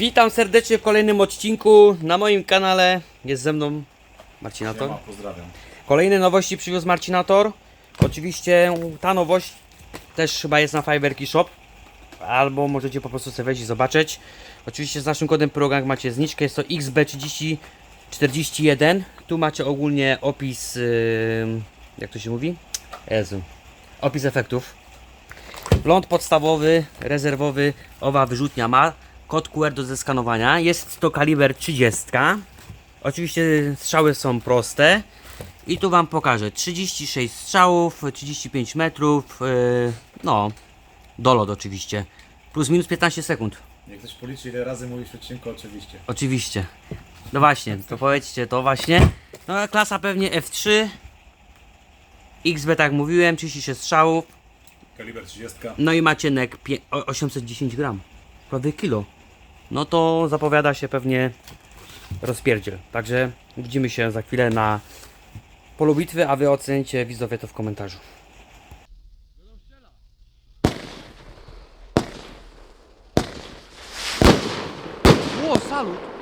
Witam serdecznie w kolejnym odcinku na moim kanale. Jest ze mną Marcinator. Siema, pozdrawiam. Kolejne nowości przywiózł Marcinator. Oczywiście ta nowość też chyba jest na Fiverki Shop. Albo możecie po prostu sobie wejść i zobaczyć. Oczywiście z naszym kodem program macie zniżkę. Jest to XB3041. Tu macie ogólnie opis. Yy, jak to się mówi? Jezu. Opis efektów. Wląd podstawowy, rezerwowy, owa wyrzutnia ma kod QR do zeskanowania. Jest to kaliber 30. Oczywiście strzały są proste. I tu Wam pokażę 36 strzałów, 35 metrów, yy, no, dolot oczywiście. Plus minus 15 sekund, Jak ktoś policzy ile razy mówisz w odcinku, oczywiście. oczywiście. No właśnie, to powiedzcie to właśnie. No klasa pewnie F3. XB tak mówiłem, 36 strzałów. Kaliber 30. No i macie nek pie- o- 810 gram. Prawie kilo. No to zapowiada się pewnie rozpierdziel. Także widzimy się za chwilę na polu bitwy, a wy ocenicie widzowie to w komentarzu. O, salut!